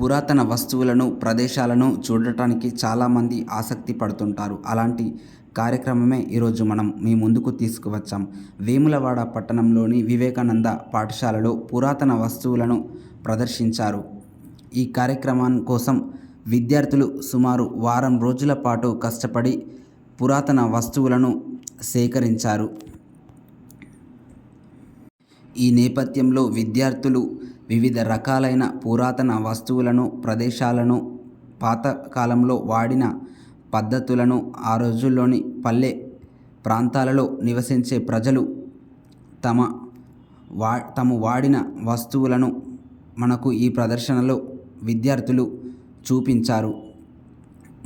పురాతన వస్తువులను ప్రదేశాలను చూడటానికి చాలామంది ఆసక్తి పడుతుంటారు. అలాంటి కార్యక్రమమే ఈరోజు మనం మీ ముందుకు తీసుకువచ్చాం. వేములవాడ పట్టణంలోని వివేకానంద పాఠశాలలో పురాతన వస్తువులను ప్రదర్శించారు. ఈ కార్యక్రమం కోసం విద్యార్థులు సుమారు వారం రోజుల పాటు కష్టపడి పురాతన వస్తువులను సేకరించారు. ఈ నేపథ్యంలో విద్యార్థులు వివిధ రకాలైన పురాతన వస్తువులను ప్రదేశాలను పాత కాలంలో వాడిన పద్ధతులను ఆ రోజుల్లోని పల్లె ప్రాంతాలలో నివసించే ప్రజలు తమ వా తాము వాడిన వస్తువులను మనకు ఈ ప్రదర్శనలో విద్యార్థులు చూపించారు.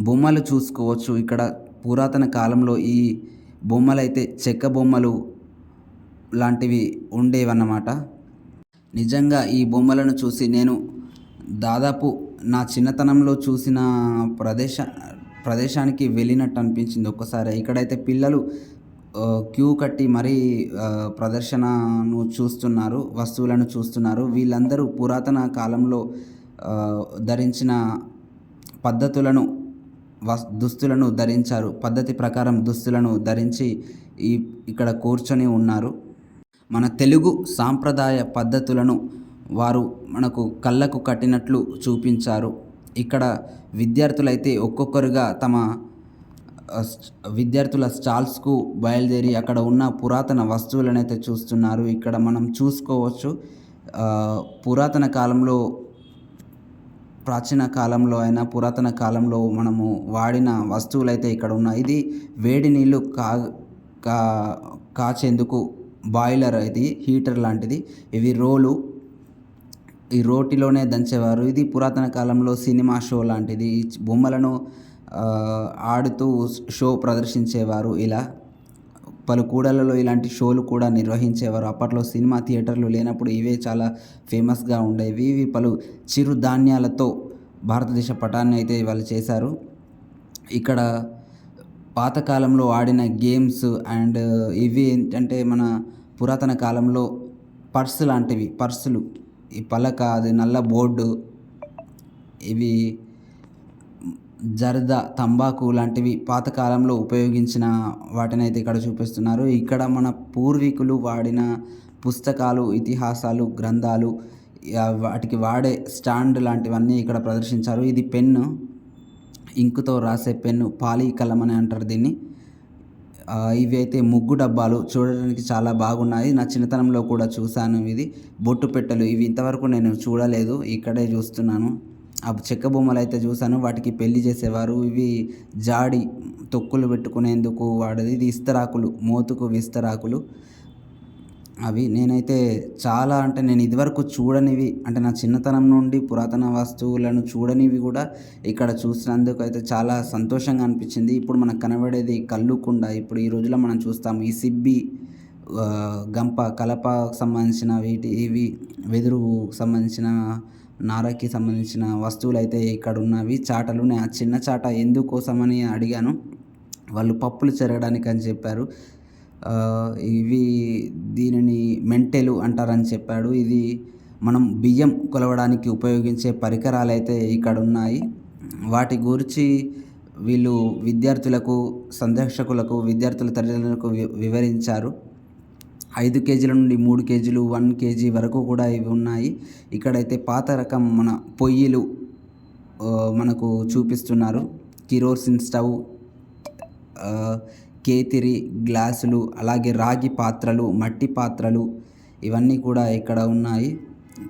బొమ్మలు చూసుకోవచ్చు. ఇక్కడ పురాతన కాలంలో ఈ బొమ్మలైతే చెక్క బొమ్మలు లాంటివి ఉండేవన్నమాట. నిజంగా ఈ బొమ్మలను చూసి నేను దాదాపు నా చిన్నతనంలో చూసిన ప్రదేశ ప్రదేశానికి వెళ్ళినట్టు అనిపించింది ఒక్కసారి. ఇక్కడైతే పిల్లలు క్యూ కట్టి మరీ ప్రదర్శనను చూస్తున్నారు వస్తువులను చూస్తున్నారు. వీళ్ళందరూ పురాతన కాలంలో ధరించిన పద్ధతులను వస్ దుస్తులను ధరించారు. పద్ధతి ప్రకారం దుస్తులను ధరించి ఈ ఇక్కడ కూర్చొని ఉన్నారు. మన తెలుగు సాంప్రదాయ పద్ధతులను వారు మనకు కళ్ళకు కట్టినట్లు చూపించారు. ఇక్కడ విద్యార్థులైతే ఒక్కొక్కరుగా తమ విద్యార్థుల స్టాల్స్కు బయలుదేరి అక్కడ ఉన్న పురాతన వస్తువులను అయితే చూస్తున్నారు. ఇక్కడ మనం చూసుకోవచ్చు పురాతన కాలంలో ప్రాచీన కాలంలో అయినా పురాతన కాలంలో మనము వాడిన వస్తువులు అయితే ఇక్కడ ఉన్నాయి. ఇది వేడి నీళ్ళు కా కా కాచేందుకు బాయిలర్ ఇది హీటర్ లాంటిది. ఇవి రోలు. ఈ రోటిలోనే దంచేవారు. ఇది పురాతన కాలంలో సినిమా షో లాంటిది. బొమ్మలను ఆడుతూ షో ప్రదర్శించేవారు ఇలా. పలు కూడలలో ఇలాంటి షోలు కూడా నిర్వహించేవారు. అప్పట్లో సినిమా థియేటర్లు లేనప్పుడు ఇవే చాలా ఫేమస్గా ఉండేవి. ఇవి పలు చిరుధాన్యాలతో భారతదేశ పటాన్ని అయితే వాళ్ళు చేశారు. ఇక్కడ పాతకాలంలో ఆడిన గేమ్స్ అండ్ ఇవి ఏంటంటే మన పురాతన కాలంలో పర్స్ లాంటివి పర్సులు. ఈ పలక అది నల్ల బోర్డు ఇవి జర్దా తంబాకు లాంటివి పాతకాలంలో ఉపయోగించిన వాటిని అయితే ఇక్కడ చూపిస్తున్నారు. ఇక్కడ మన పూర్వీకులు వాడిన పుస్తకాలు ఇతిహాసాలు గ్రంథాలు వాటికి వాడే స్టాండ్ లాంటివన్నీ ఇక్కడ ప్రదర్శించారు. ఇది పెన్ను ఇంకుతో రాసే పెన్ను పాలీ కలం అని అంటారు దీన్ని. ఇవి అయితే ముగ్గు డబ్బాలు చూడడానికి చాలా బాగున్నాయి. నా చిన్నతనంలో కూడా చూశాను ఇది. బొట్టు పెట్టెలు ఇవి ఇంతవరకు నేను చూడలేదు. ఇక్కడే చూస్తున్నాను. ఆ చెక్క బొమ్మలు అయితే చూశాను. వాటికి పెళ్ళి చేసేవారు. ఇవి జాడి తొక్కులు పెట్టుకునేందుకు వాడేది. ఇది ఇస్తరాకులు మోతుకు విస్తరాకులు. అవి నేనైతే చాలా అంటే నేను ఇదివరకు చూడనివి అంటే నా చిన్నతనం నుండి పురాతన వస్తువులను చూడనివి కూడా ఇక్కడ చూసినందుకు అయితే చాలా సంతోషంగా అనిపించింది. ఇప్పుడు మనకు కనబడేది కల్లుకుండ ఇప్పుడు ఈ రోజుల్లో మనం చూస్తాం ఈ సిబ్బి గంప కలపకు సంబంధించిన వీటి ఇవి వెదురు సంబంధించిన నారకి సంబంధించిన వస్తువులు అయితే ఇక్కడ ఉన్నవి చాటలు నేను ఆ చిన్న చాట ఎందుకోసమని అడిగాను. వాళ్ళు పప్పులు చెరగడానికి అని చెప్పారు. ఇవి దీనిని మెంటెలు అంటారని చెప్పాడు. ఇది మనం బియ్యం కొలవడానికి ఉపయోగించే పరికరాలు అయితే ఇక్కడ ఉన్నాయి వాటి గురించి వీళ్ళు విద్యార్థులకు సందర్శకులకు విద్యార్థుల తల్లిదండ్రులకు వి- వివరించారు. ఐదు కేజీల నుండి మూడు కేజీలు వన్ కేజీ వరకు కూడా ఇవి ఉన్నాయి. ఇక్కడైతే పాత రకం మన పొయ్యిలు మనకు చూపిస్తున్నారు. కిరోసిన్ స్టవ్ కేతిరి గ్లాసులు అలాగే రాగి పాత్రలు మట్టి పాత్రలు ఇవన్నీ కూడా ఇక్కడ ఉన్నాయి.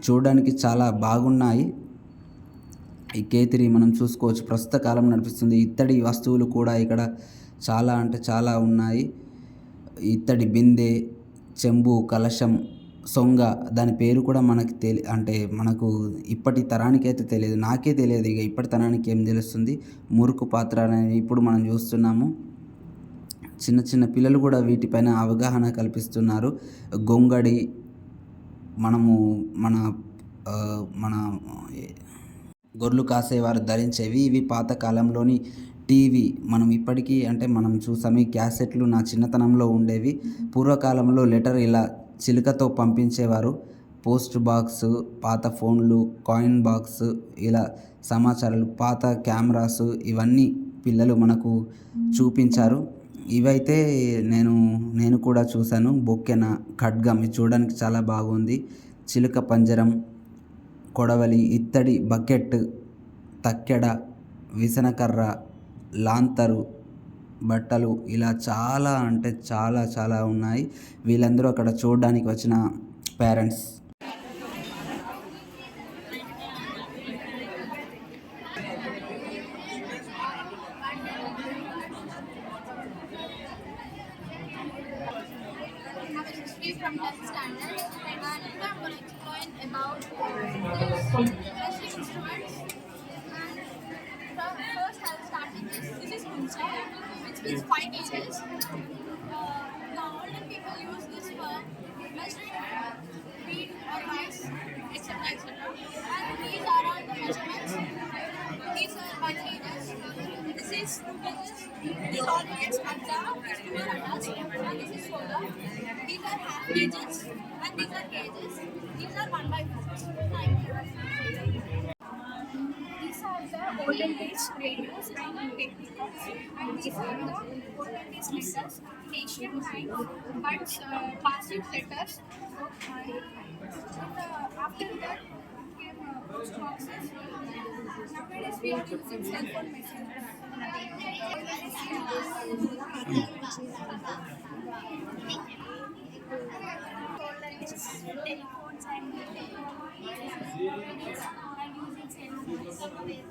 చూడడానికి చాలా బాగున్నాయి. ఈ కేతిరి మనం చూసుకోవచ్చు. ప్రస్తుత కాలం నడిపిస్తుంది. ఇత్తడి వస్తువులు కూడా ఇక్కడ చాలా అంటే చాలా ఉన్నాయి. ఇత్తడి బిందె చెంబు కలశం సొంగ దాని పేరు కూడా మనకి తెలి అంటే మనకు ఇప్పటి తరానికి అయితే తెలియదు. నాకే తెలియదు ఇక ఇప్పటి తరానికి ఏం తెలుస్తుంది? మురుకు పాత్ర అనేది ఇప్పుడు మనం చూస్తున్నాము. చిన్న చిన్న పిల్లలు కూడా వీటిపైన అవగాహన కల్పిస్తున్నారు. గొంగడి మనము మన మన గొర్రెలు కాసేవారు ధరించేవి. ఇవి పాతకాలంలోని టీవీ. మనం ఇప్పటికీ అంటే మనం చూసాము ఈ క్యాసెట్లు నా చిన్నతనంలో ఉండేవి. పూర్వకాలంలో లెటర్ ఇలా చిలుకతో పంపించేవారు. పోస్ట్ బాక్స్ పాత ఫోన్లు కాయిన్ బాక్స్ ఇలా సమాచారాలు పాత కెమెరాస్ ఇవన్నీ పిల్లలు మనకు చూపించారు. ఇవైతే నేను నేను కూడా చూశాను. బొక్కెన ఖడ్గం ఇది చూడడానికి చాలా బాగుంది. చిలుక పంజరం కొడవలి ఇత్తడి బకెట్ తక్కెడ విసనకర్ర లాంతరు బట్టలు ఇలా చాలా అంటే చాలా చాలా ఉన్నాయి. వీళ్ళందరూ అక్కడ చూడడానికి వచ్చిన parents. 10th standard and I'm going to explain about instruments. And first I'll start with this. Which five. Uh, the older people use this for measuring wheat or rice, etc. etc. And these are all the measurements. These are one kgs. This is two kgs. This alternates adda, this two are addas, and this is soda. These are half kgs and these are kgs. These are one by four. Thank you. These are olden days radios and technicals, and these are the olden days letters, times, but uh, passive letters. Uh, after that came uh, post boxes. Nowadays we are using cell phone. 10 phones I'm using. Using cell phones.